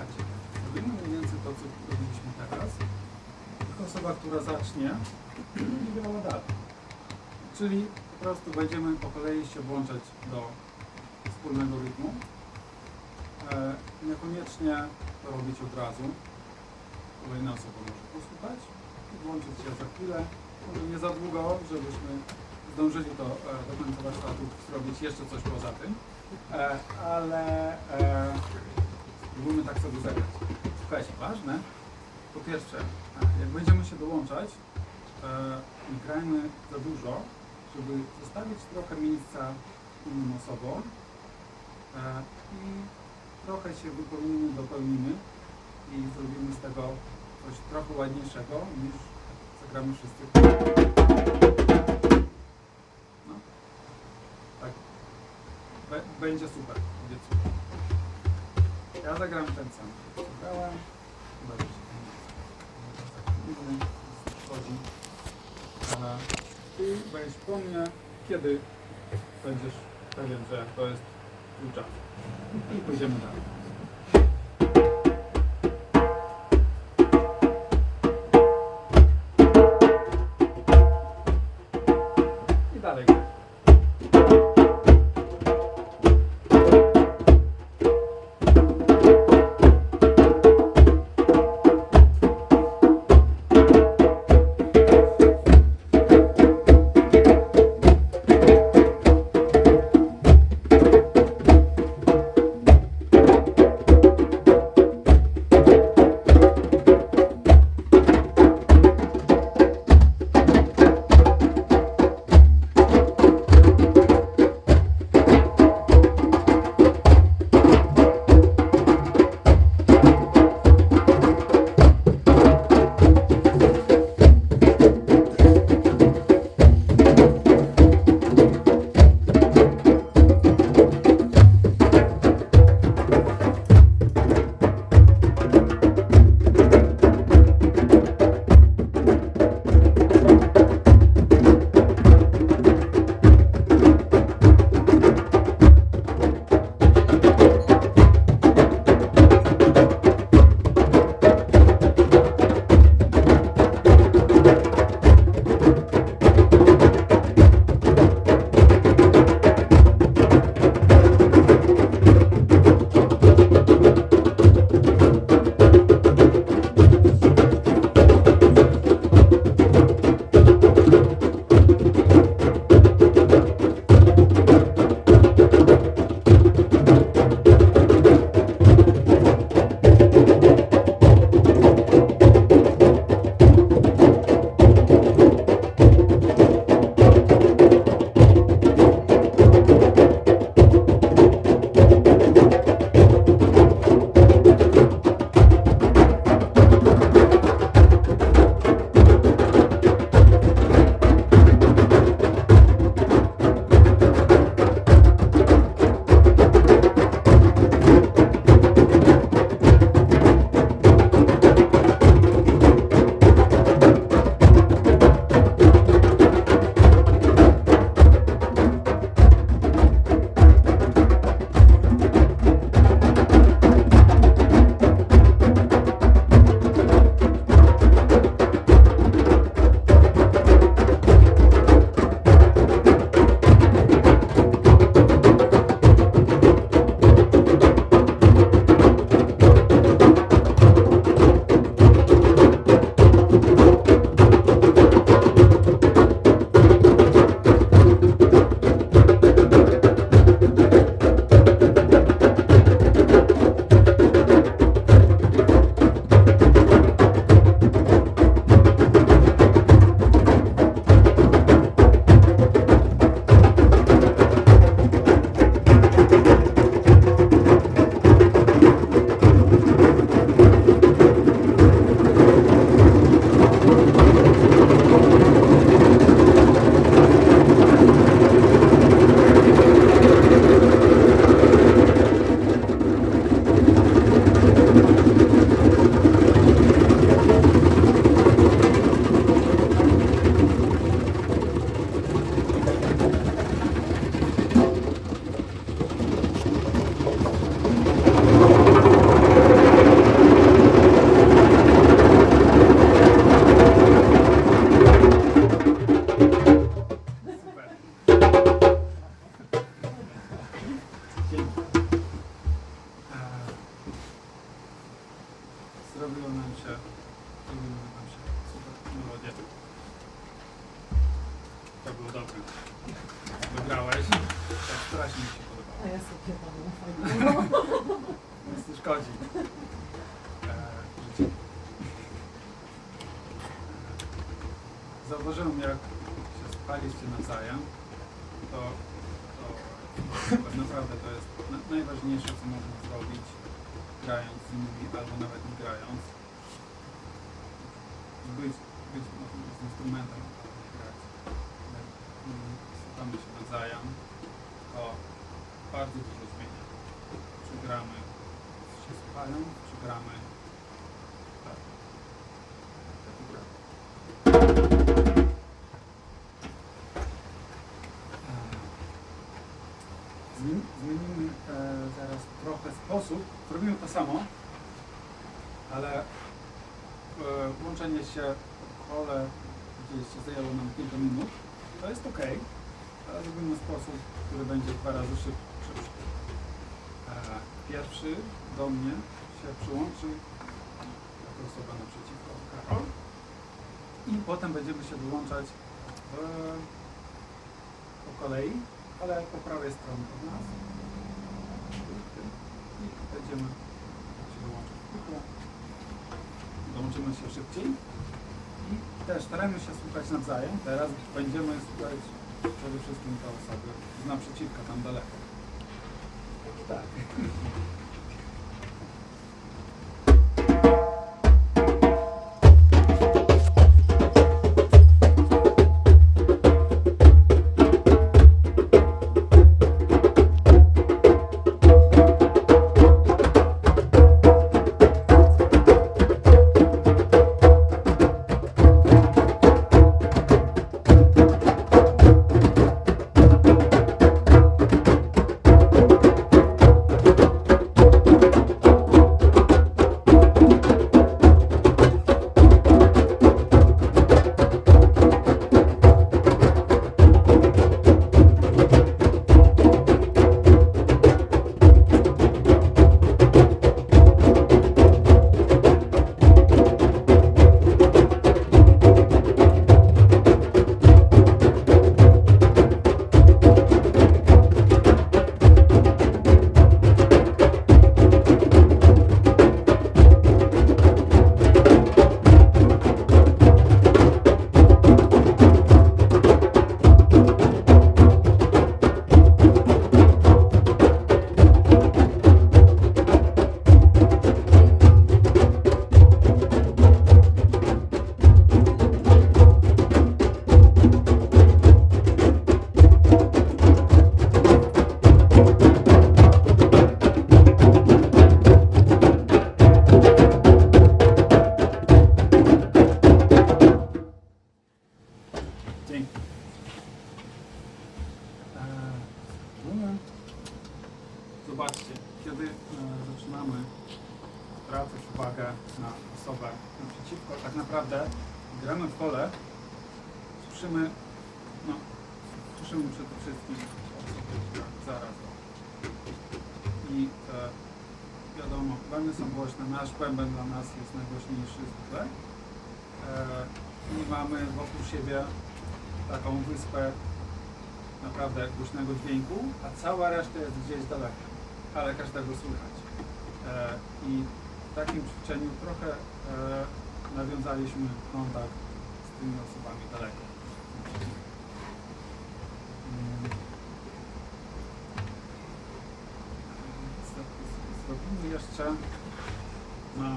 Słuchajcie, robimy mniej więcej to, co robiliśmy teraz. Tylko osoba, która zacznie, będzie grała dalej. Czyli po prostu będziemy po kolei się włączać do wspólnego rytmu. E, niekoniecznie to robić od razu. Kolejna osoba może posłuchać i włączyć się za chwilę. Może nie za długo, żebyśmy zdążyli to e, do końca warsztatu zrobić jeszcze coś poza tym. E, ale e, spróbujmy tak sobie zagrać. Słuchajcie, ważne, po pierwsze, e, jak będziemy się dołączać, nie grajmy za dużo, żeby zostawić trochę miejsca innym osobom e, i trochę się wypełnimy, dopełnimy i zrobimy z tego coś trochę ładniejszego niż zagramy wszyscy. No. Tak. Będzie super, obiecuję. Ja zagram ten sam. Zagrałem. Nie wchodzi. A ty weź po mnie, kiedy będziesz pewien, że to jest czas. I pójdziemy dalej. jest opiewa, no fajnie. Nic nie szkodzi. Zauważyłem, jak się spaliście nawzajem, to, to, to naprawdę to jest na- najważniejsze, co można zrobić, grając z innymi, albo nawet nie grając. Być, być no, z instrumentem Zmienimy e, zaraz trochę sposób. Robimy to samo, ale e, łączenie się w kole gdzieś zajęło nam kilka minut. To jest ok, ale zrobimy sposób, który będzie dwa razy szyb- szybszy. E, pierwszy do mnie się przyłączy jako osoba naprzeciwko Karol i potem będziemy się wyłączać w, po kolei, ale po prawej stronie od nas. I będziemy się kółku. Dołączymy się szybciej. I też staramy się słuchać nawzajem. Teraz będziemy słuchać przede wszystkim te osoby z naprzeciwka, tam daleko. Tak. no, słyszymy przede wszystkim zaraz. I e, wiadomo, bębny są głośne, nasz bęben dla nas jest najgłośniejszy zwykle. E, I mamy wokół siebie taką wyspę naprawdę głośnego dźwięku, a cała reszta jest gdzieś daleko, ale każdego słychać. E, I w takim ćwiczeniu trochę e, nawiązaliśmy kontakt z tymi osobami daleko. Mm. Z- z- Zrobimy jeszcze na,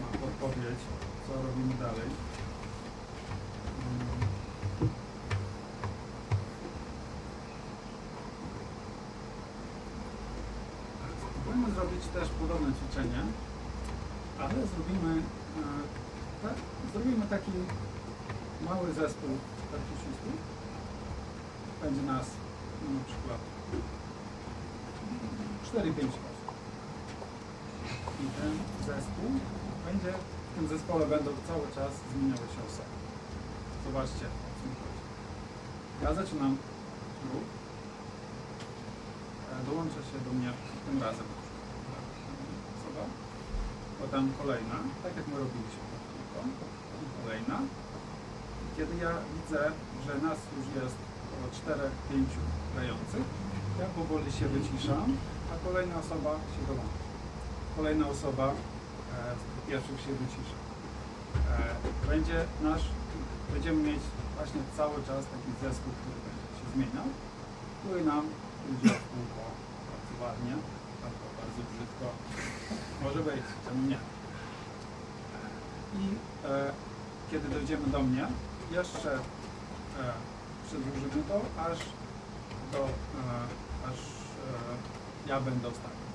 na podpowiedź, co robimy dalej. Mm. Spróbujmy zrobić też podobne ćwiczenie, ale zrobimy, e, tak, zrobimy taki mały zespół perkusistów. Będzie nas na przykład 4-5 osób. I ten zespół będzie, w tym zespole będą cały czas zmieniały się osoby. Zobaczcie, o co mi chodzi. Ja zaczynam ruch. E, Dołącza się do mnie tym razem osoba. Potem kolejna, tak jak my robiliśmy. Potem kolejna. I Kiedy ja widzę, że nas już jest około 4-5 grających, ja powoli się wyciszam, a kolejna osoba się dołącza. Kolejna osoba e, z tych pierwszych się wycisza. E, będzie nasz, będziemy mieć właśnie cały czas taki zespół, który będzie się zmieniał, który nam będzie w pracuje. ładnie, albo bardzo brzydko. Może być, czemu nie? I e, kiedy dojdziemy do mnie, jeszcze e, przedłużymy to, aż do, e, aż e, ja będę ostatni.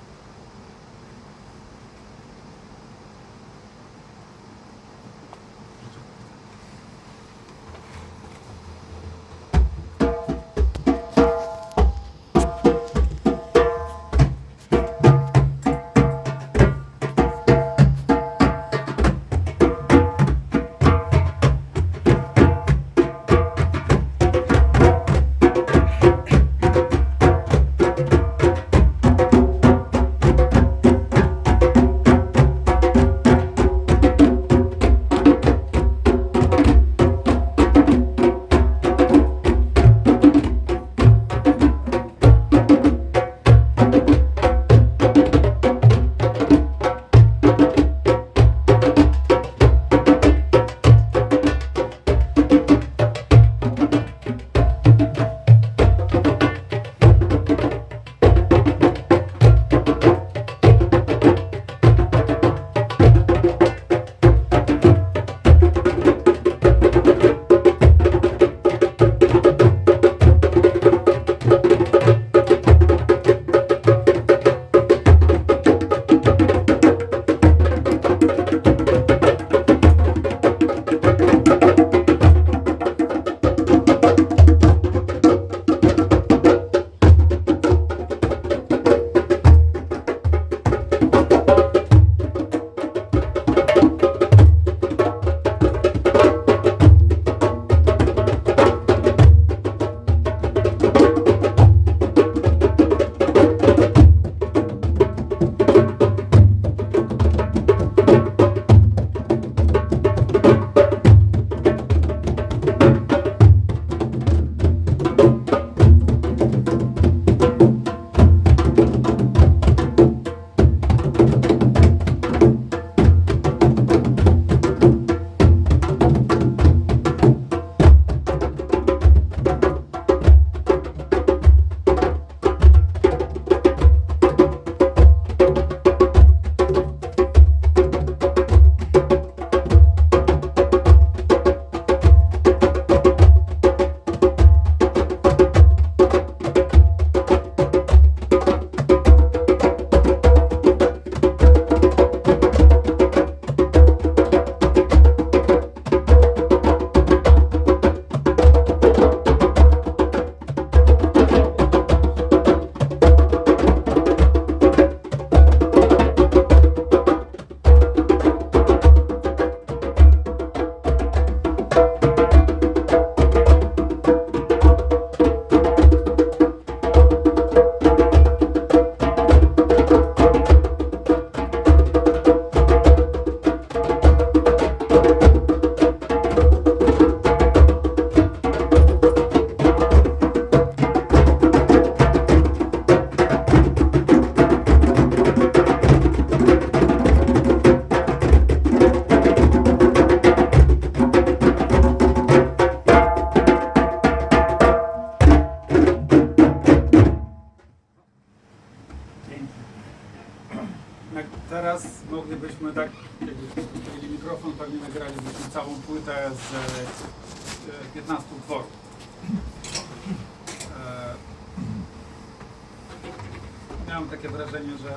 Wrażenie, że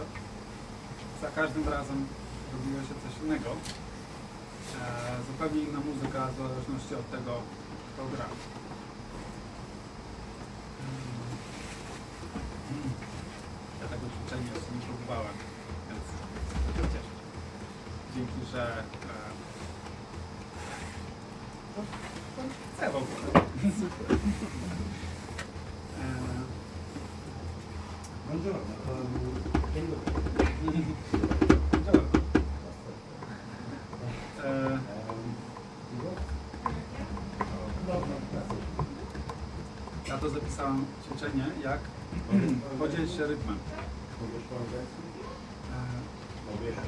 za każdym razem robiło się coś innego. E, zupełnie inna muzyka w zależności od tego, kto gra. Mm. Ja tego ćwiczenia jeszcze nie próbowałem, więc się cieszę. Dzięki, że e, to chcę w ogóle. E, Buongiorno, ja to zapisałem ćwiczenie, jak podzielić się rytmem. Pomagać?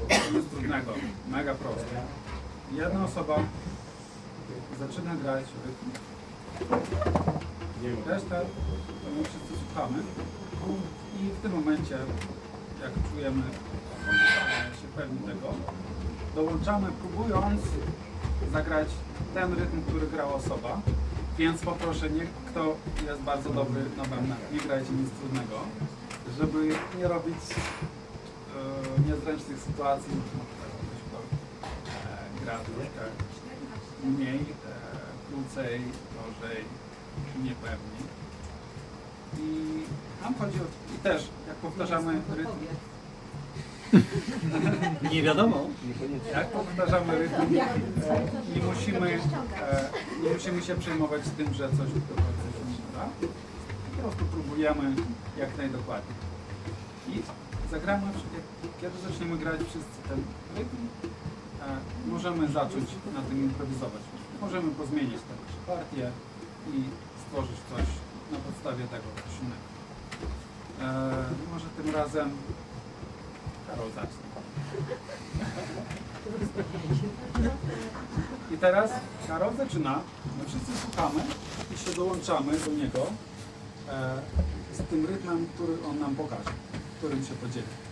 E, nic trudnego, mega proste. Jedna osoba zaczyna grać rytm, resztę to my wszyscy słuchamy I w tym momencie, jak czujemy się pewni tego, dołączamy próbując zagrać ten rytm, który grała osoba. Więc poproszę, nie, kto jest bardzo dobry na bębnach, nie grajcie nic trudnego, żeby nie robić e, niezręcznych sytuacji. E, gra troszkę mniej, e, krócej, gorzej, niepewnie. I nam chodzi o... I też, jak powtarzamy rytm, Nie wiadomo. jak powtarzamy rytm, e, nie musimy, e, nie musimy się przejmować tym, że coś, coś nie da. Po prostu próbujemy jak najdokładniej. I zagramy, jak- kiedy zaczniemy grać wszyscy ten rytm, e, możemy zacząć na tym improwizować. Możemy pozmieniać te nasze partie i stworzyć coś na podstawie tego. E, może tym razem Karol zacznie. I teraz Karol zaczyna, my wszyscy słuchamy i się dołączamy do niego e, z tym rytmem, który on nam pokaże, którym się podzieli.